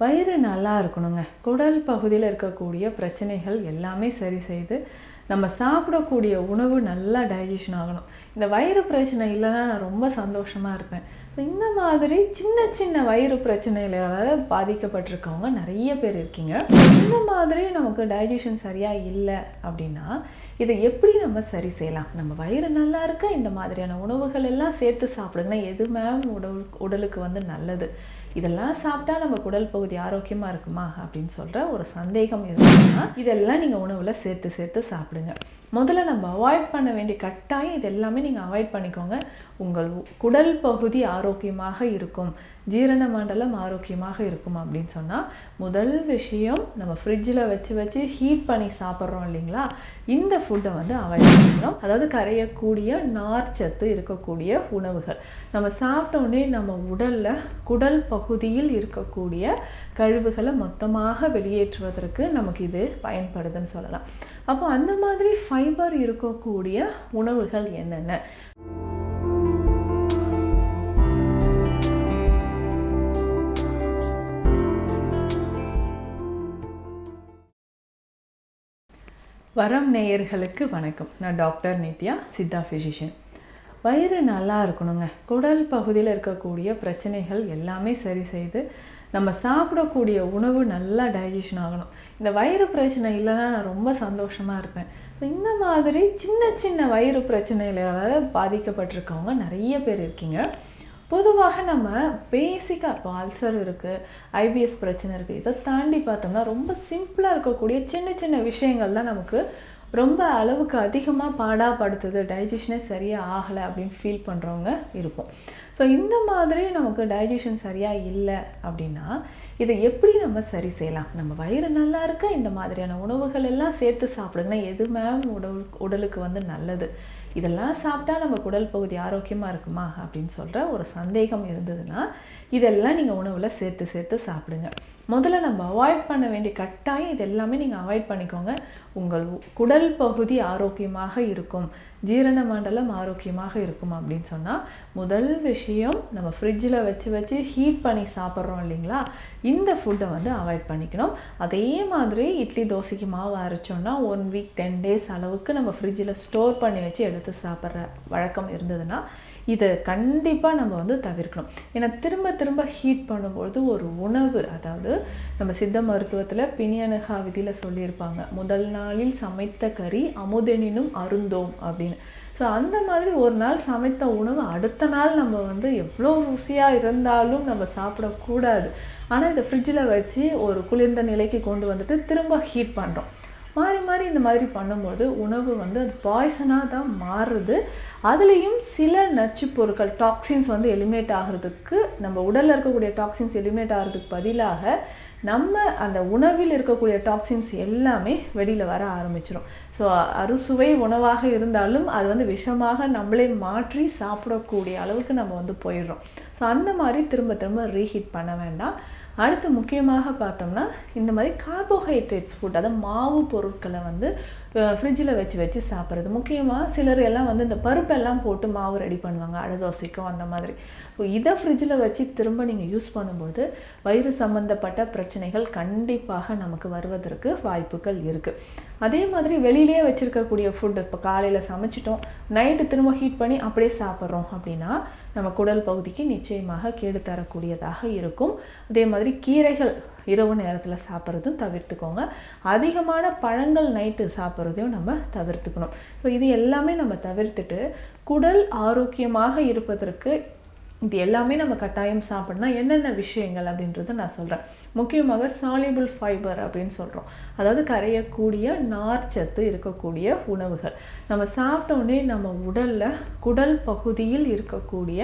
வயிறு நல்லா இருக்கணுங்க. குடல் பகுதியில் இருக்கக்கூடிய பிரச்சனைகள் எல்லாமே சரி செய்து நம்ம சாப்பிடக்கூடிய உணவு நல்லா டைஜஷன் ஆகணும். இந்த வயிறு பிரச்சனை இல்லைன்னா நான் ரொம்ப சந்தோஷமாக இருப்பேன். ஸோ இந்த மாதிரி சின்ன சின்ன வயிறு பிரச்சனைகளால் பாதிக்கப்பட்டிருக்கவங்க நிறைய பேர் இருக்கீங்க. இந்த மாதிரி நமக்கு டைஜஷன் சரியாக இல்லை அப்படின்னா இதை எப்படி நம்ம சரி செய்யலாம்? நம்ம வயிறு நல்லா இருக்க இந்த மாதிரியான உணவுகள் எல்லாம் சேர்த்து சாப்பிடுங்கன்னா எது மேம் உடல் உடலுக்கு வந்து நல்லது? இதெல்லாம் சாப்பிட்டா நம்ம குடல் பகுதி ஆரோக்கியமாக இருக்குமா அப்படின்னு சொல்கிற ஒரு சந்தேகம் இருந்ததுன்னா இதெல்லாம் நீங்கள் உணவில் சேர்த்து சேர்த்து சாப்பிடுங்க. முதல்ல நம்ம அவாய்ட் பண்ண வேண்டிய கட்டாயம் இது எல்லாமே நீங்கள் அவாய்ட் பண்ணிக்கோங்க. உங்கள் குடல் பகுதி ஆரோக்கியமாக இருக்கும். ஜீரண மண்டலம் ஆரோக்கியமாக இருக்கும் அப்படின்னு சொன்னால் முதல் விஷயம் நம்ம ஃப்ரிட்ஜில் வச்சு வச்சு ஹீட் பண்ணி சாப்பிட்றோம் இல்லைங்களா? இந்த ஃபுட்டை வந்து அவாய்ட் பண்ணணும் அதாவது கரையக்கூடிய நார்ச்சத்து இருக்கக்கூடிய உணவுகள். நம்ம சாப்பிட்டோடனே நம்ம உடலில் குடல் பகுதியில் இருக்கக்கூடிய கழிவுகளை மொத்தமாக வெளியேற்றுவதற்கு நமக்கு இது பயன்படுதுன்னு சொல்லலாம். அப்போ அந்த மாதிரி ஃபைபர் இருக்கக்கூடிய உணவுகள் என்னென்ன? வரம் நேயர்களுக்கு வணக்கம். நான் டாக்டர் நித்யா சித்தா ஃபிசிஷியன் வயிறு நல்லா இருக்கணுங்க. குடல் பகுதியில் இருக்கக்கூடிய பிரச்சனைகள் எல்லாமே சரி செய்து நம்ம சாப்பிடக்கூடிய உணவு நல்லா டைஜஷன் ஆகணும். இந்த வயிறு பிரச்சனை இல்லைன்னா நான் ரொம்ப சந்தோஷமாக இருப்பேன். ஸோ இந்த மாதிரி சின்ன சின்ன வயிறு பிரச்சனைகளால் பாதிக்கப்பட்டிருக்கவங்க நிறைய பேர் இருக்கீங்க. பொதுவாக நம்ம பேசிக்காக இப்போ அல்சர் இருக்குது ஐபிஎஸ் பிரச்சனை இருக்குது இதை தாண்டி பார்த்தோம்னா ரொம்ப சிம்பிளாக இருக்கக்கூடிய சின்ன சின்ன விஷயங்கள் தான் நமக்கு ரொம்ப அளவுக்கு அதிகமாக பாடாப்படுத்துது டைஜஷனே சரியாக ஆகலை அப்படின்னு ஃபீல் பண்ணுறவங்க இருப்போம். ஸோ இந்த மாதிரி நமக்கு டைஜஷன் சரியாக இல்லை அப்படின்னா இதை எப்படி நம்ம சரி செய்யலாம்? நம்ம வயிறு நல்லா இருக்க? இந்த மாதிரியான உணவுகள் எல்லாம் சேர்த்து சாப்பிடுங்கன்னா எது மேம் உடல் உடலுக்கு வந்து நல்லது? இதெல்லாம் சாப்பிட்டா நம்ம குடல் பகுதி ஆரோக்கியமாக இருக்குமா? அப்படின்னு சொல்கிற ஒரு சந்தேகம் இருந்ததுன்னா இதெல்லாம் நீங்கள் உணவில் சேர்த்து சேர்த்து சாப்பிடுங்க. முதல்ல நம்ம அவாய்ட் பண்ண வேண்டிய கட்டாயம் இது எல்லாமே நீங்கள் அவாய்ட் பண்ணிக்கோங்க. உங்கள் குடல் பகுதி ஆரோக்கியமாக இருக்கும். ஜீரண மண்டலம் ஆரோக்கியமாக இருக்கும் அப்படின்னு சொன்னால் முதல் விஷயம் நம்ம ஃப்ரிட்ஜில் வச்சு வச்சு ஹீட் பண்ணி சாப்பிட்றோம் இல்லைங்களா? இந்த ஃபுட்டை வந்து அவாய்ட் பண்ணிக்கணும். அதே மாதிரி இட்லி தோசைக்கு மாவு அரைச்சோன்னா ஒன் வீக் டென் டேஸ் அளவுக்கு நம்ம ஃப்ரிட்ஜில் ஸ்டோர் பண்ணி வச்சு எடுத்து சாப்பிட்ற வழக்கம் இருந்ததுன்னா இதை கண்டிப்பாக நம்ம வந்து தவிர்க்கணும். ஏன்னா திரும்ப திரும்ப ஹீட் பண்ணும்பொழுது ஒரு உணவு அதாவது நம்ம சித்த மருத்துவத்தில் பிணியனகா விதியில் சொல்லியிருப்பாங்க முதல் நாளில் சமைத்த கறி அமுதெனினும் அருந்தோம் அப்படின்னு. ஸோ அந்த மாதிரி ஒரு நாள் சமைத்த உணவு அடுத்த நாள் நம்ம வந்து எவ்வளோ ருசியாக இருந்தாலும் நம்ம சாப்பிடக்கூடாது. ஆனால் இதை ஃப்ரிட்ஜில் வச்சு ஒரு குளிர்ந்த நிலைக்கு கொண்டு வந்துட்டு திரும்ப ஹீட் பண்ணுறோம் மாறி மாறி இந்த மாதிரி பண்ணும்போது உணவு வந்து அது பாய்சனாக தான் மாறுது. அதுலேயும் சில நச்சு பொருட்கள் டாக்ஸின்ஸ் வந்து எலிமினேட் ஆகிறதுக்கு நம்ம உடலில் இருக்கக்கூடிய டாக்ஸின்ஸ் எலிமினேட் ஆகிறதுக்கு பதிலாக நம்ம அந்த உணவில் இருக்கக்கூடிய டாக்ஸின்ஸ் எல்லாமே வெளியில் வர ஆரம்பிச்சிடும் ஸோ அறுசுவை உணவாக இருந்தாலும் அது வந்து விஷமாக நம்மளே மாற்றி சாப்பிடக்கூடிய அளவுக்கு நம்ம வந்து போயிடுறோம். ஸோ அந்த மாதிரி திரும்ப திரும்ப ரீஹீட் பண்ண வேண்டாம். அடுத்து முக்கியமாக பார்த்தோம்னா இந்த மாதிரி கார்போஹைட்ரேட்ஸ் ஃபுட் அதாவது மாவு பொருட்களை வந்து ஃப்ரிட்ஜில் வச்சு வச்சு சாப்பிட்றது. முக்கியமாக சிலர் எல்லாம் வந்து இந்த பருப்பெல்லாம் போட்டு மாவு ரெடி பண்ணுவாங்க அடை தோசைக்கும் அந்த மாதிரி. ஸோ இதை ஃப்ரிட்ஜில் வச்சு திரும்ப நீங்கள் யூஸ் பண்ணும்போது வயிறு சம்மந்தப்பட்ட பிரச்சனைகள் கண்டிப்பாக நமக்கு வருவதற்கு வாய்ப்புகள் இருக்குது அதே மாதிரி வெளியிலே வச்சுருக்கக்கூடிய ஃபுட் இப்போ காலையில் சமைச்சிட்டோம் நைட்டு திரும்ப ஹீட் பண்ணி அப்படியே சாப்பிட்றோம் அப்படின்னா நம்ம குடல் பகுதிக்கு நிச்சயமாக கேடு தரக்கூடியதாக இருக்கும். அதே மாதிரி கீரைகள் இரவு நேரத்தில் சாப்பிட்றதும் தவிர்த்துக்கோங்க. அதிகமான பழங்கள் நைட்டு சாப்பிட்றதையும் நம்ம தவிர்த்துக்கணும். ஸோ இது எல்லாமே நம்ம தவிர்த்துட்டு குடல் ஆரோக்கியமாக இருப்பதற்கு இது எல்லாமே நம்ம கட்டாயம் சாப்பிட்னா என்னென்ன விஷயங்கள் அப்படின்றத நான் சொல்கிறேன் முக்கியமாக சாலிபிள் ஃபைபர் அப்படின்னு சொல்கிறோம் அதாவது கரையக்கூடிய நார்ச்சத்து இருக்கக்கூடிய உணவுகள். நம்ம சாப்பிட்டோடனே நம்ம உடலில் குடல் பகுதியில் இருக்கக்கூடிய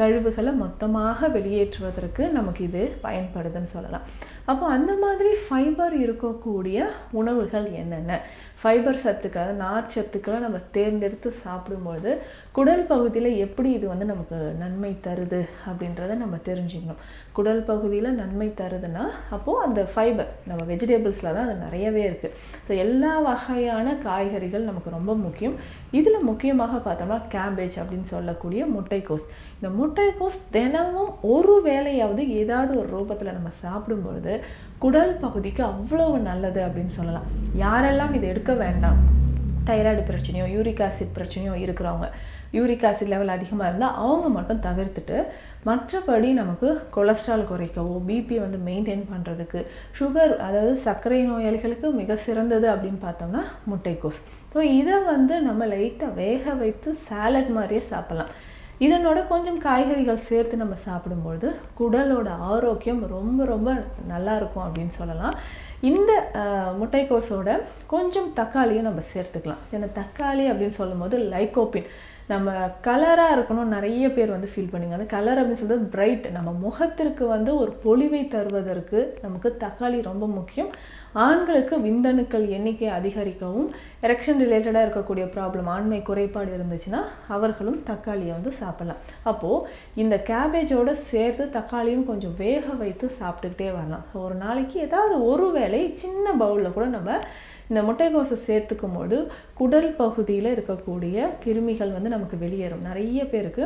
கழிவுகளை மொத்தமாக வெளியேற்றுவதற்கு நமக்கு இது பயன்படுதுன்னு சொல்லலாம். அப்போ அந்த மாதிரி ஃபைபர் இருக்கக்கூடிய உணவுகள் என்னென்ன? ஃபைபர் சத்துக்கள் நார் சத்துக்களை நம்ம தேர்ந்தெடுத்து சாப்பிடும்போது குடல் பகுதியில் எப்படி இது வந்து நமக்கு நன்மை தருது அப்படின்றத நம்ம தெரிஞ்சுக்கணும். குடல் பகுதியில் நன்மை தருதுன்னா அப்போது அந்த ஃபைபர் நம்ம வெஜிடபிள்ஸில் தான் அது நிறையவே இருக்குது ஸோ எல்லா வகையான காய்கறிகள் நமக்கு ரொம்ப முக்கியம். இதில் முக்கியமாக பார்த்தோம்னா கேபேஜ் அப்படின்னு சொல்லக்கூடிய முட்டைக்கோஸ். இந்த முட்டைக்கோஸ் தினமும் ஒரு வேலையாவது ஏதாவது ஒரு ரூபத்தில் நம்ம சாப்பிடும்பொழுது குடல் பகுதிக்கு அவ்வளவு நல்லது அப்படின்னு சொல்லலாம். யாரெல்லாம் இது எடுக்க வேண்டாம்? தைராய்டு பிரச்சனையோ யூரிக் ஆசிட் பிரச்சனையோ இருக்கிறவங்க. யூரிக் ஆசிட் லெவல் அதிகமாக இருந்தால் அவங்க மட்டும் தவிர்த்துட்டு மற்றபடி நமக்கு கொலஸ்ட்ரால் குறைக்கவோ பிபி வந்து மெயின்டைன் பண்ணுறதுக்கு சுகர் அதாவது சர்க்கரை நோயாளிகளுக்கு மிக சிறந்தது அப்படின்னு பார்த்தோம்னா முட்டைக்கோஸ். ஸோ இதை வந்து நம்ம லைட்டாக வேக வைத்து சாலட் மாதிரியே சாப்பிட்லாம். இதனோட கொஞ்சம் காய்கறிகள் சேர்த்து நம்ம சாப்பிடும்பொழுது குடலோட ஆரோக்கியம் ரொம்ப ரொம்ப நல்லா இருக்கும் அப்படின்னு சொல்லலாம். இந்த முட்டைக்கோஸோட கொஞ்சம் தக்காளியும் நம்ம சேர்த்துக்கலாம். ஏன்னா தக்காளி அப்படின்னு சொல்லும்போது லைகோபின் நம்ம கலராக இருக்கணும் நிறைய பேர் வந்து ஃபீல் பண்ணுங்க அந்த கலர் அப்படின்னு சொல்றது பிரைட் நம்ம முகத்திற்கு வந்து ஒரு பொலிவை தருவதற்கு நமக்கு தக்காளி ரொம்ப முக்கியம். ஆண்களுக்கு விந்தணுக்கள் எண்ணிக்கை அதிகரிக்கவும் எரெக்ஷன் ரிலேட்டடாக இருக்கக்கூடிய ப்ராப்ளம் ஆண்மை குறைபாடு இருந்துச்சுன்னா அவர்களும் தக்காளியை வந்து சாப்பிடலாம். அப்போது இந்த கேபேஜோடு சேர்த்து தக்காளியும் கொஞ்சம் வேக வைத்து சாப்பிட்டுக்கிட்டே வரலாம். ஒரு நாளைக்கு ஏதாவது ஒரு வேளை சின்ன பவுலில் கூட நம்ம இந்த முட்டைக்கோஸை சேர்த்துக்கும் போது குடல் பகுதியில் இருக்கக்கூடிய கிருமிகள் வந்து நமக்கு வெளியேறும். நிறைய பேருக்கு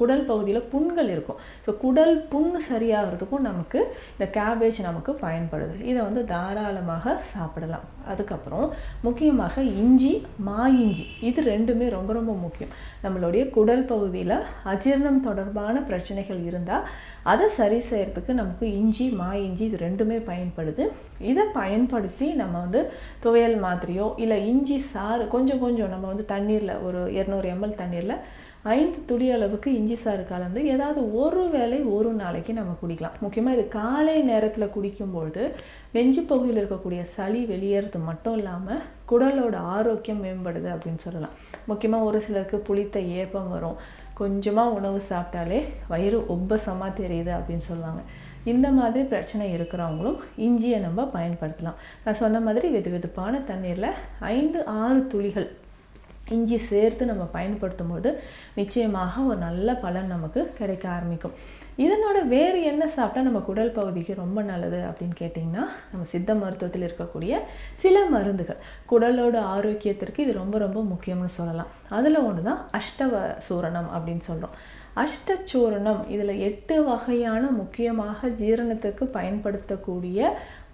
குடல் பகுதியில் புண்கள் இருக்கும். ஸோ குடல் புண் சரியாகிறதுக்கும் நமக்கு இந்த கேபேஜ் நமக்கு பயன்படுது. இதை வந்து தாராளமாக சாப்பிடலாம். அதுக்கப்புறம் முக்கியமாக இஞ்சி மா இஞ்சி இது ரெண்டுமே ரொம்ப ரொம்ப முக்கியம். நம்மளுடைய குடல் பகுதியில் அஜீரணம் தொடர்பான பிரச்சனைகள் இருந்தால் அதை சரி செய்கிறதுக்கு நமக்கு இஞ்சி மா இஞ்சி இது ரெண்டுமே பயன்படுது. இதை பயன்படுத்தி நம்ம வந்து துவையல் மாதிரியோ இல்லை இஞ்சி சாறு கொஞ்சம் கொஞ்சம் நம்ம வந்து தண்ணீரில் ஒரு இரநூறு எம்எல் தண்ணீரில் ஐந்து துளி அளவுக்கு இஞ்சி சாறு கலந்து ஏதாவது ஒரு வேளை ஒரு நாளைக்கு நம்ம குடிக்கலாம். முக்கியமாக இது காலை நேரத்தில் குடிக்கும்பொழுது நெஞ்சு பகுதியில் இருக்கக்கூடிய சளி வெளியேறது மட்டும் இல்லாமல் குடலோட ஆரோக்கியம் மேம்படுது அப்படின்னு சொல்லலாம். முக்கியமாக ஒரு சிலருக்கு புளித்த ஏப்பம் வரும். கொஞ்சமாக உணவு சாப்பிட்டாலே வயிறு உப்பசமாக தெரியுது அப்படின்னு சொல்லுவாங்க. இந்த மாதிரி பிரச்சனை இருக்கிறவங்களும் இஞ்சியை நம்ம பயன்படுத்தலாம். நான் சொன்ன மாதிரி வெது வெதுப்பான தண்ணீரில் ஐந்து ஆறு துளிகள் இஞ்சி சேர்த்து நம்ம பயன்படுத்தும் போது நிச்சயமாக ஒரு நல்ல பலன் நமக்கு கிடைக்க ஆரம்பிக்கும். இதனோட வேறு என்ன சாப்பிட்டா நம்ம குடல் பகுதிக்கு ரொம்ப நல்லது அப்படின்னு கேட்டிங்கன்னா நம்ம சித்த மருத்துவத்தில் இருக்கக்கூடிய சில மருந்துகள். குடலோட ஆரோக்கியத்திற்கு இது ரொம்ப ரொம்ப முக்கியம்னு சொல்லலாம். அதில் ஒன்று தான் அஷ்டவ சூரணம் அப்படின்னு சொல்கிறோம் அஷ்டச்சூரணம் இதில் எட்டு வகையான முக்கியமாக ஜீரணத்துக்கு பயன்படுத்தக்கூடிய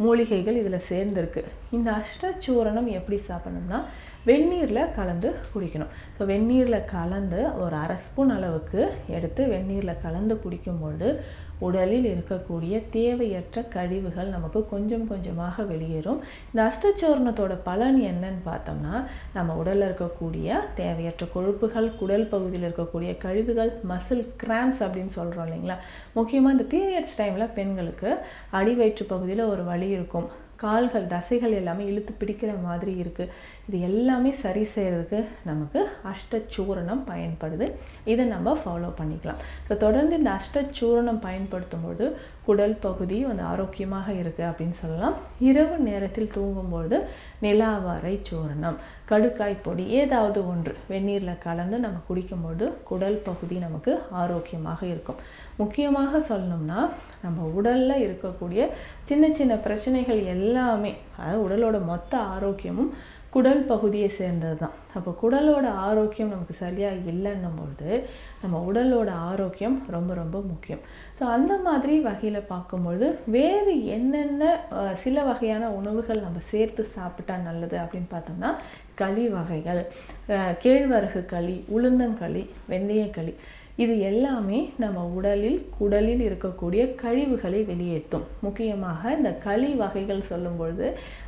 மூலிகைகள் இதில் சேர்ந்துருக்கு. இந்த அஷ்டச்சூரணம் எப்படி சாப்பிடணும்னா வெந்நீரில் கலந்து குடிக்கணும். ஸோ வெந்நீரில் கலந்து ஒரு அரை ஸ்பூன் அளவுக்கு எடுத்து வெந்நீரில் கலந்து குடிக்கும்பொழுது உடலில் இருக்கக்கூடிய தேவையற்ற கழிவுகள் நமக்கு கொஞ்சம் கொஞ்சமாக வெளியேறும். இந்த அஷ்டச்சோரணத்தோட பலன் என்னன்னு பார்த்தோம்னா நம்ம உடலில் இருக்கக்கூடிய தேவையற்ற கொழுப்புகள் குடல் பகுதியில் இருக்கக்கூடிய கழிவுகள் மசில் கிராம்ஸ் அப்படின்னு சொல்கிறோம் இல்லைங்களா? முக்கியமாக இந்த பீரியட்ஸ் டைமில் பெண்களுக்கு அடிவயிற்று பகுதியில் ஒரு வலி இருக்கும். கால்கள் தசைகள் எல்லாமே இழுத்து பிடிக்கிற மாதிரி இருக்குது இது எல்லாமே சரி செய்கிறதுக்கு நமக்கு அஷ்டச்சூரணம் பயன்படுது. இதை நம்ம ஃபாலோ பண்ணிக்கலாம். இப்போ தொடர்ந்து இந்த அஷ்டச்சூரணம் பயன்படுத்தும்போது குடல் பகுதி வந்து ஆரோக்கியமாக இருக்குது அப்படின்னு சொல்லலாம். இரவு நேரத்தில் தூங்கும்பொழுது நிலாவாரை சூரணம் கடுக்காய் பொடி ஏதாவது ஒன்று வெந்நீரில் கலந்து நம்ம குடிக்கும்போது குடல் பகுதி நமக்கு ஆரோக்கியமாக இருக்கும். முக்கியமாக சொல்லணும்னா நம்ம உடலில் இருக்கக்கூடிய சின்ன சின்ன பிரச்சனைகள் எல்லாமே அதாவது உடலோட மொத்த ஆரோக்கியமும் குடல் பகுதியை சேர்ந்தது தான் அப்போ குடலோட ஆரோக்கியம் நமக்கு சரியாக இல்லைன்னும் பொழுது நம்ம உடலோட ஆரோக்கியம் ரொம்ப ரொம்ப முக்கியம். ஸோ அந்த மாதிரி வகையில் பார்க்கும்பொழுது வேறு என்னென்ன சில வகையான உணவுகள் நம்ம சேர்த்து சாப்பிட்டா நல்லது அப்படின்னு பார்த்தோம்னா களி வகைகள் கேழ்வரகு களி உளுந்தங்களி வெந்தயக்களி. இது எல்லாமே நம்ம உடலில் குடலில் இருக்கக்கூடிய கழிவுகளை வெளியேற்றும். முக்கியமாக இந்த களி வகைகள் சொல்லும்பொழுது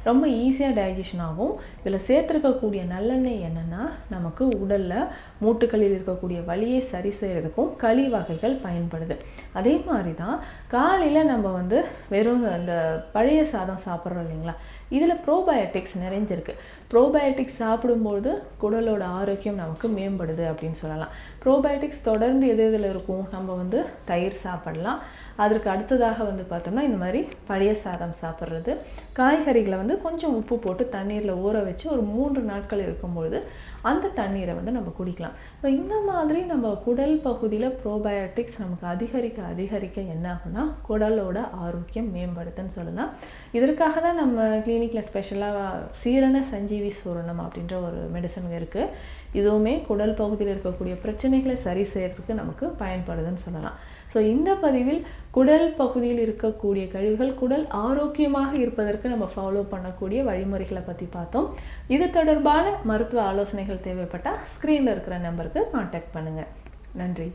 ரொம்ப ஈஸியாக டைஜஷன் ஆகும். இதில் சேர்த்துருக்கக்கூடிய நல்லெண்ணெய் என்னென்னா நமக்கு உடலில் மூட்டுக்களில் இருக்கக்கூடிய வலியை சரி செய்கிறதுக்கும் களி வகைகள் பயன்படுது. அதே மாதிரி தான் காலையில் நம்ம வந்து வெறும் அந்த பழைய சாதம் சாப்பிட்றோம் இல்லைங்களா? இதில் ப்ரோபயோட்டிக்ஸ் நிறைஞ்சிருக்கு. ப்ரோபயோட்டிக்ஸ் சாப்பிடும்போது குடலோட ஆரோக்கியம் நமக்கு மேம்படுது அப்படின்னு சொல்லலாம். ப்ரோபயோட்டிக்ஸ் தொடர்ந்து எது எதில் இருக்கும்? நம்ம வந்து தயிர் சாப்பிடலாம். அதற்கு அடுத்ததாக வந்து பார்த்தோம்னா இந்த மாதிரி பழைய சாதம் சாப்பிட்றது. காய்கறிகளை வந்து கொஞ்சம் உப்பு போட்டு தண்ணீரில் ஊற வச்சு ஒரு மூன்று நாட்கள் இருக்கும்பொழுது அந்த தண்ணீரை வந்து நம்ம குடிக்கலாம். ஸோ இந்த மாதிரி நம்ம குடல் பகுதியில் ப்ரோபயோட்டிக்ஸ் நமக்கு அதிகரிக்க அதிகரிக்க என்ன ஆகும்னா குடலோட ஆரோக்கியம் மேம்படுத்துன்னு சொல்லலாம். இதற்காக தான் நம்ம கிளினிக்கில் ஸ்பெஷலாக சீரண சஞ்சீவி சூரணம் அப்படின்ற ஒரு மெடிசன் இருக்குது இதுவுமே குடல் பகுதியில் இருக்கக்கூடிய பிரச்சனைகளை சரி செய்கிறதுக்கு நமக்கு பயன்படுதுன்னு சொல்லலாம். ஸோ இந்த பதிவில் குடல் பகுதியில் இருக்கக்கூடிய கழிவுகள் குடல் ஆரோக்கியமாக இருப்பதற்கு நம்ம ஃபாலோ பண்ணக்கூடிய வழிமுறைகளை பற்றி பார்த்தோம். இது தொடர்பான மருத்துவ ஆலோசனைகள் தேவைப்பட்டால் ஸ்க்ரீனில் இருக்கிற நம்பருக்கு காண்டாக்ட் பண்ணுங்கள் நன்றி.